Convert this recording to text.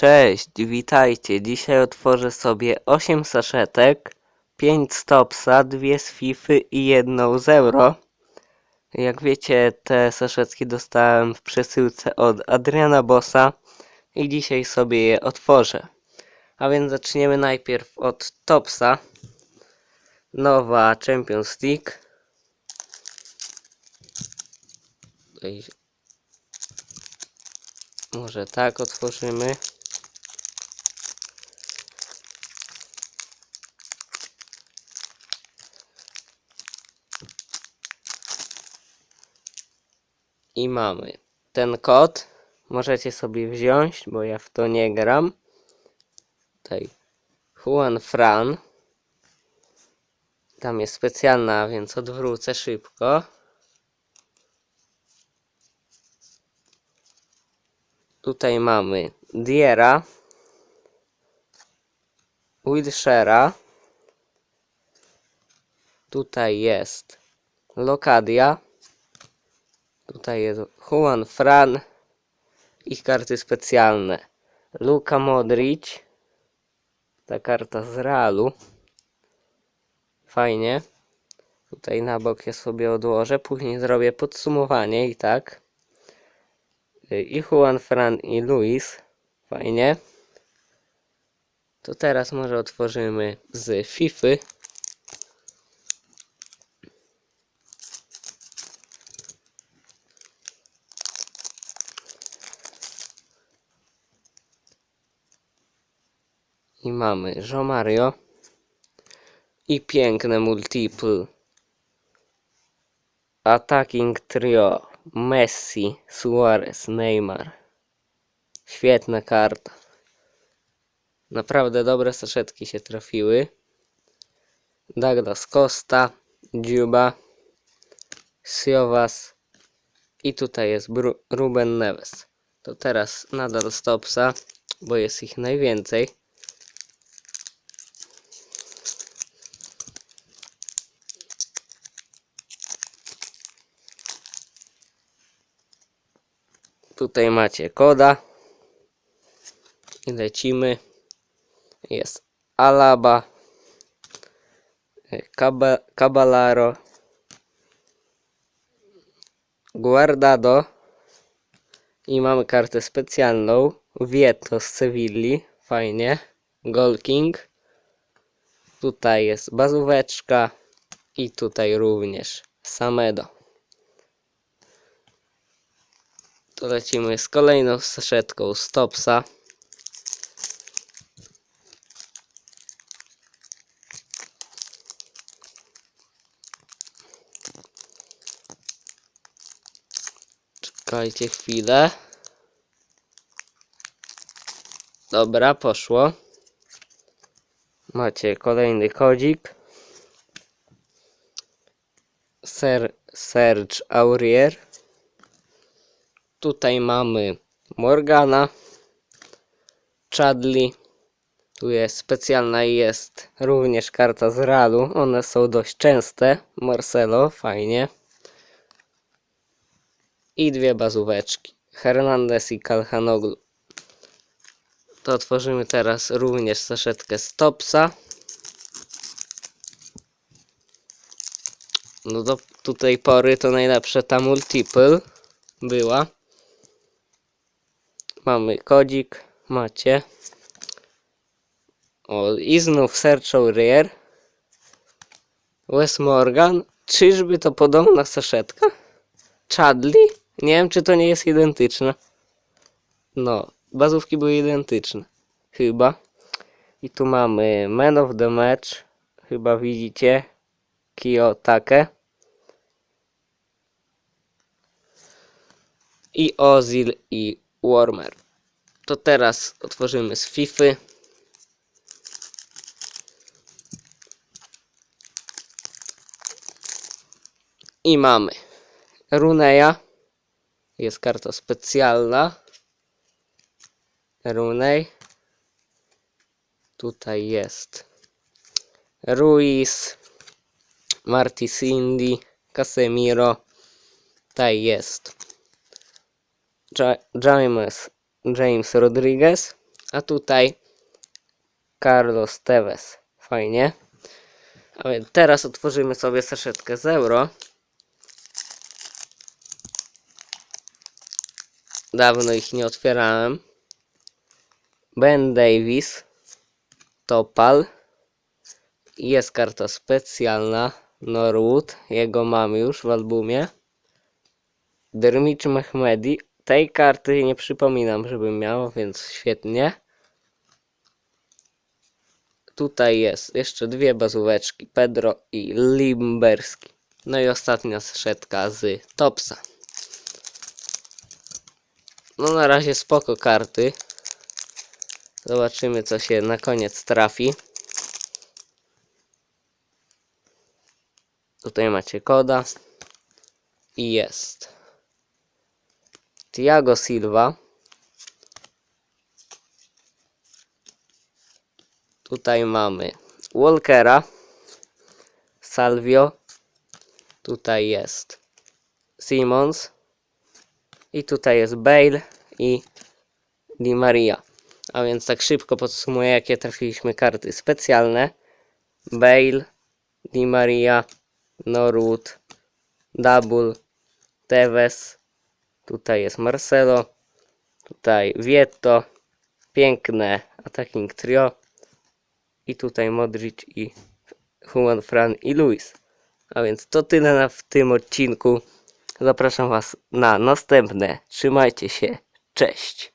Cześć, witajcie. Dzisiaj otworzę sobie 8 saszetek, 5 stopsa, 2 z Fify i jedną z euro. Jak wiecie, te saszetki dostałem w przesyłce od Adriana Bossa i dzisiaj sobie je otworzę. A więc zaczniemy najpierw od topsa. Nowa Champions League. Może tak otworzymy. I mamy ten kod. Możecie sobie wziąć, bo ja w to nie gram. Tutaj Juan Fran. Tam jest specjalna, więc odwrócę szybko. Tutaj mamy Diera, Wilshera. Tutaj jest Locadia. Tutaj jest Juan Fran. Ich karty specjalne. Luka Modric. Ta karta z Realu. Fajnie. Tutaj na bok je sobie odłożę. Później zrobię podsumowanie i tak. I Juan Fran i Luis. Fajnie. To teraz może otworzymy z Fify. I mamy Jo Mario. I piękne multiple. Attacking trio. Messi, Suarez, Neymar. Świetna karta. Naprawdę dobre saszetki się trafiły. Douglas Costa, Dziuba, Siovas i tutaj jest Ruben Neves. To teraz nadal stopsa, bo jest ich najwięcej. Tutaj macie koda. Lecimy. Jest Alaba. Caba, Caballaro. Guardado. I mamy kartę specjalną. Vieto z Sewilli. Fajnie. Goal King. Tutaj jest bazóweczka. I tutaj również Samedo. To lecimy z kolejną saszetką Stopsa. Czekajcie chwilę. Dobra, poszło. Macie kolejny kodzik. Ser, Serge Aurier. Tutaj mamy Morgana, Chadley. Tu jest specjalna jest również karta z Realu. One są dość częste. Marcelo, fajnie. I dwie bazóweczki. Hernandez i Kalhanoglu. To otworzymy teraz również saszetkę Stopsa. No do tej pory to najlepsze ta multiple była. Mamy kodzik, macie. O, i znów Search Aurier. Wes Morgan. Czyżby to podobna saszetka? Chadley? Nie wiem, czy to nie jest identyczne. No, bazówki były identyczne. Chyba. I tu mamy Man of the Match. Chyba widzicie. Kiyotake. I Ozil i Warmer. To teraz otworzymy z Fify. I mamy Runeja. Jest karta specjalna. Runej. Tutaj jest Ruiz, Marty Cindy, Casemiro. Tutaj jest James, James Rodriguez, A tutaj Carlos Tevez. Fajnie. A więc teraz otworzymy sobie saszetkę z euro. Dawno ich nie otwierałem. Ben Davis. Topal. Jest karta specjalna. Norwood. Jego mam już w albumie. Dermicz Mehmedi. Tej karty nie przypominam, żebym miał, więc świetnie. Tutaj jest jeszcze dwie bazóweczki. Pedro i Limberski. No i ostatnia saszetka z Topsa. No na razie spoko karty. Zobaczymy co się na koniec trafi. Tutaj macie koda. I jest. Thiago Silva. Tutaj mamy Walkera. Salvio. Tutaj jest Simons. I tutaj jest Bale i Di Maria. A więc tak szybko podsumuję, jakie trafiliśmy karty specjalne. Bale, Di Maria, Norwood, Double, Tevez. Tutaj jest Marcelo. Tutaj Vietto. Piękne attacking trio. I tutaj Modric i Human Fran i Luis. A więc to tyle na, w tym odcinku. Zapraszam Was na następne. Trzymajcie się. Cześć.